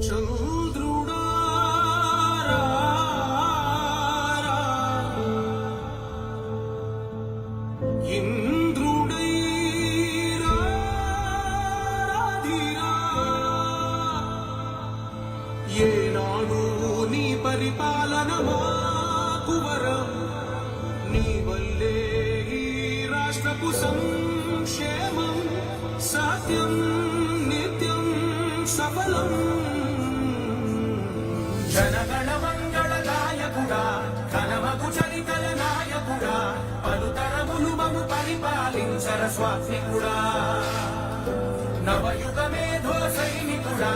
చంద్రుడా ఇంద్రుడై ఏనాడు నీ పరిపాలన మాకు వరం. నీ వల్లే రాష్ట్రపు సంఘ స్వాత్మికుడా నవయుగ మేధో సైనికుడా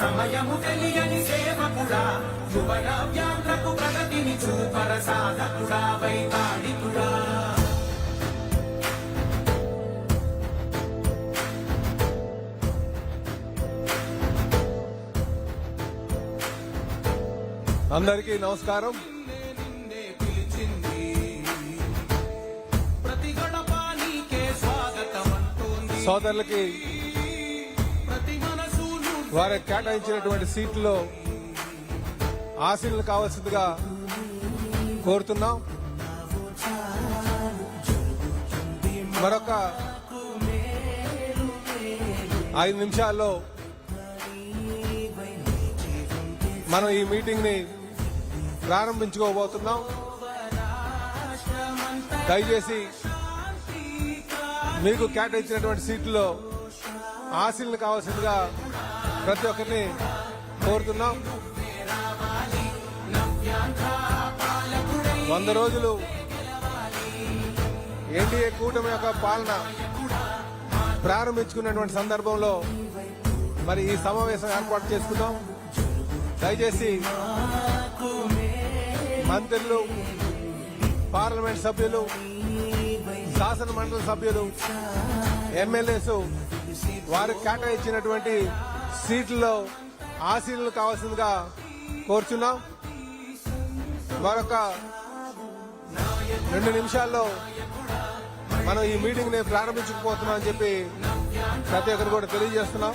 సమయము తెలియని సేవకుడా యువ నవ్యాంధ్రకు ప్రగతిని చూపర సాధకుడా వైతాళికుడా అందరికీ నమస్కారం. సోదరులకి వారు వారి కేటాయించినటువంటి సీట్లో ఆశీర్లు కావాల్సిందిగా కోరుతున్నాం. మరొక ఐదు నిమిషాల్లో మనం ఈ మీటింగ్ని ప్రారంభించుకోబోతున్నాం. దయచేసి మీకు కేటాయించినటువంటి సీట్లో ఆశీలను కావాల్సిందిగా ప్రతి ఒక్కరిని కోరుతున్నాం. వంద రోజులు ఎన్డీఏ కూటమి యొక్క పాలన ప్రారంభించుకున్నటువంటి సందర్భంలో మరి ఈ సమావేశం ఏర్పాటు చేసుకున్నాం దయచేసి మంత్రులు పార్లమెంట్ సభ్యులు శాసన మండలి సభ్యులు ఎమ్మెల్యేస్ వారికి కేటాయించినటువంటి సీట్లలో ఆశీనులు కావాల్సిందిగా కోరుచున్నాం. మరొక రెండు నిమిషాల్లో మనం ఈ మీటింగ్ని ప్రారంభించకపోతున్నాం అని చెప్పి ప్రతి ఒక్కరు కూడా తెలియజేస్తున్నాం.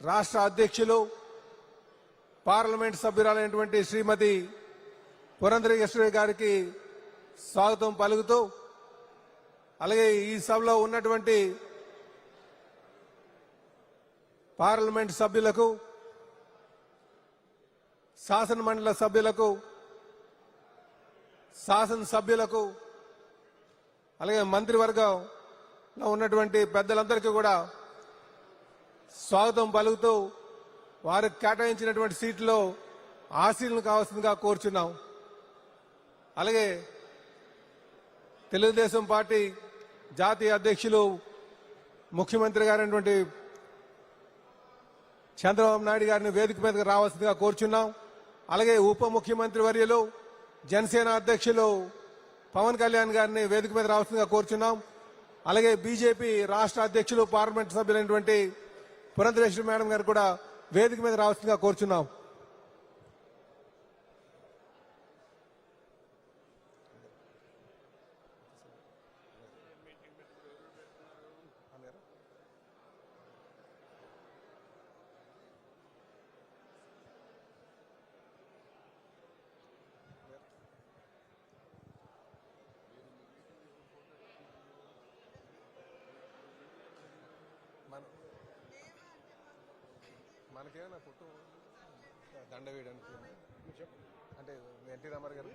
రాష్ట్ర అధ్యక్షులు పార్లమెంట్ సభ్యురాలైనటువంటి శ్రీమతి పురంధరేశ్వరి గారికి స్వాగతం పలుకుతూ అలాగే ఈ సభలో ఉన్నటువంటి పార్లమెంట్ సభ్యులకు శాసనమండలి సభ్యులకు శాసన సభ్యులకు అలాగే మంత్రివర్గంలో ఉన్నటువంటి పెద్దలందరికీ కూడా స్వాగతం పలుకుతూ వారికి కేటాయించినటువంటి సీట్లో ఆశీలను కావాల్సిందిగా కోరుచున్నాం. అలాగే తెలుగుదేశం పార్టీ జాతీయ అధ్యక్షులు ముఖ్యమంత్రి గారైనటువంటి చంద్రబాబు నాయుడు గారిని వేదిక మీదకి రావాల్సిందిగా కోరుచున్నాం. అలాగే ఉప ముఖ్యమంత్రి వర్యులు జనసేన అధ్యక్షులు పవన్ కళ్యాణ్ గారిని వేదిక మీద రావాల్సిందిగా కోరుచున్నాం. అలాగే బీజేపీ రాష్ట్ర అధ్యక్షులు పార్లమెంట్ సభ్యులైనటువంటి పురంధరేశ్వరి మేడం గారు కూడా వేదిక మీద రావాల్సిందిగా కోరుచున్నాం. మనకేమైనా ఫోటో దండ వేయడానికి? అంటే ఎన్టీ రామారావు గారు?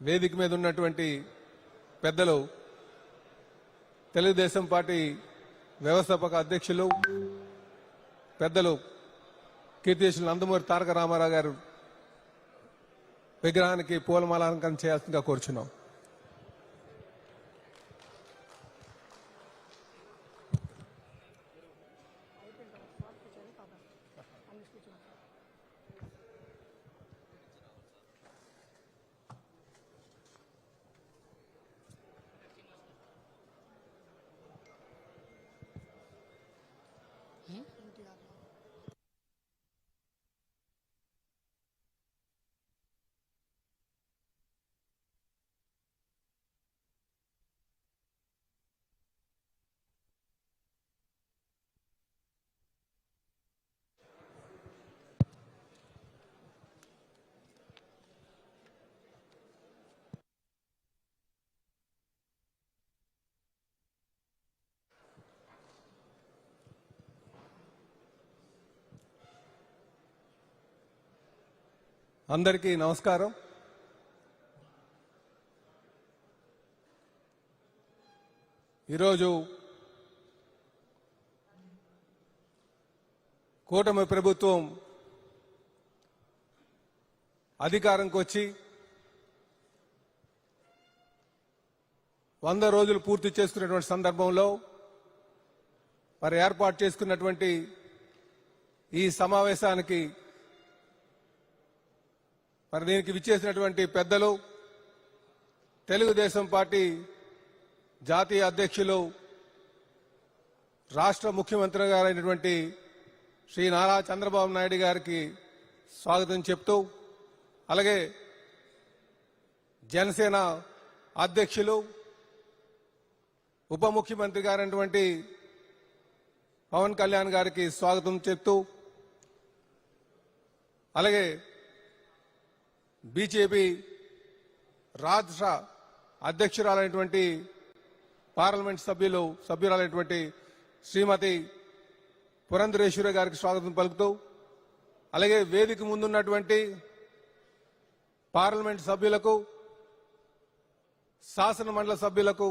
వేదిక మీద ఉన్నటువంటి పెద్దలు తెలుగుదేశం పార్టీ వ్యవస్థాపక అధ్యక్షులు పెద్దలు కీర్తిశులు నందమూరి తారక రామారావు గారు విగ్రహానికి పూలమాలంకరణ చేయాల్సిందిగా కోరుచున్నాం. అందరికీ నమస్కారం. ఈరోజు కూటమి ప్రభుత్వం అధికారంకి వచ్చి వంద రోజులు పూర్తి చేసుకున్నటువంటి సందర్భంలో మరి ఏర్పాటు చేసుకున్నటువంటి ఈ సమావేశానికి మరి దీనికి విచ్చేసినటువంటి పెద్దలు తెలుగుదేశం పార్టీ జాతీయ అధ్యక్షులు రాష్ట్ర ముఖ్యమంత్రి గారైనటువంటి శ్రీ నారా చంద్రబాబు నాయుడు గారికి స్వాగతం చెప్తూ అలాగే జనసేన అధ్యక్షులు ఉప ముఖ్యమంత్రి గారైనటువంటి పవన్ కళ్యాణ్ గారికి స్వాగతం చెప్తూ అలాగే బీజేపీ రాష్ట్ర అధ్యక్షురాలైనటువంటి పార్లమెంట్ సభ్యులు సభ్యురాలైనటువంటి శ్రీమతి పురంధరేశ్వరి గారికి స్వాగతం పలుకుతూ అలాగే వేదిక ముందున్నటువంటి పార్లమెంట్ సభ్యులకు శాసన మండలి సభ్యులకు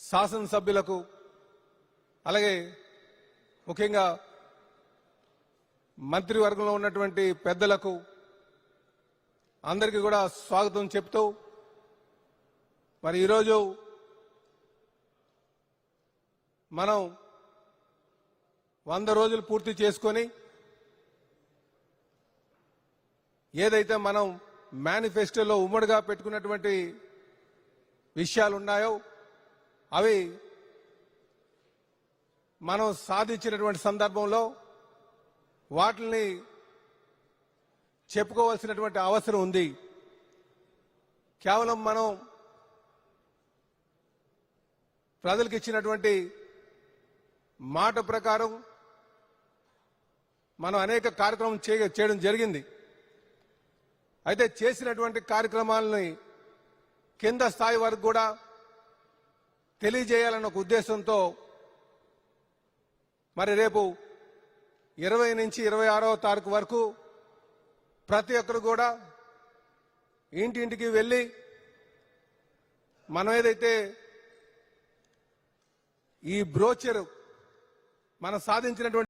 శాసనసభ్యులకు అలాగే ముఖ్యంగా మంత్రివర్గంలో ఉన్నటువంటి పెద్దలకు అందరికీ కూడా స్వాగతం చెప్తూ మరి ఈరోజు మనం వంద రోజులు పూర్తి చేసుకొని ఏదైతే మనం మేనిఫెస్టోలో ఉమ్మడిగా పెట్టుకున్నటువంటి విషయాలు ఉన్నాయో అవి మనం సాధించినటువంటి సందర్భంలో వాటిని చెప్పుకోవాల్సినటువంటి అవసరం ఉంది. కేవలం మనం ప్రజలకు ఇచ్చినటువంటి మాట ప్రకారం మనం అనేక కార్యక్రమం చేయ- చేయడం జరిగింది. అయితే చేసినటువంటి కార్యక్రమాలని కింద స్థాయి వరకు కూడా తెలియజేయాలన్న ఒక ఉద్దేశంతో మరి రేపు ఇరవై నుంచి ఇరవై ఆరవ తారీఖు వరకు ప్రతి ఒక్కరు కూడా ఇంటింటికి వెళ్ళి మనం ఏదైతే ఈ బ్రోచర్ మనం సాధించినటువంటి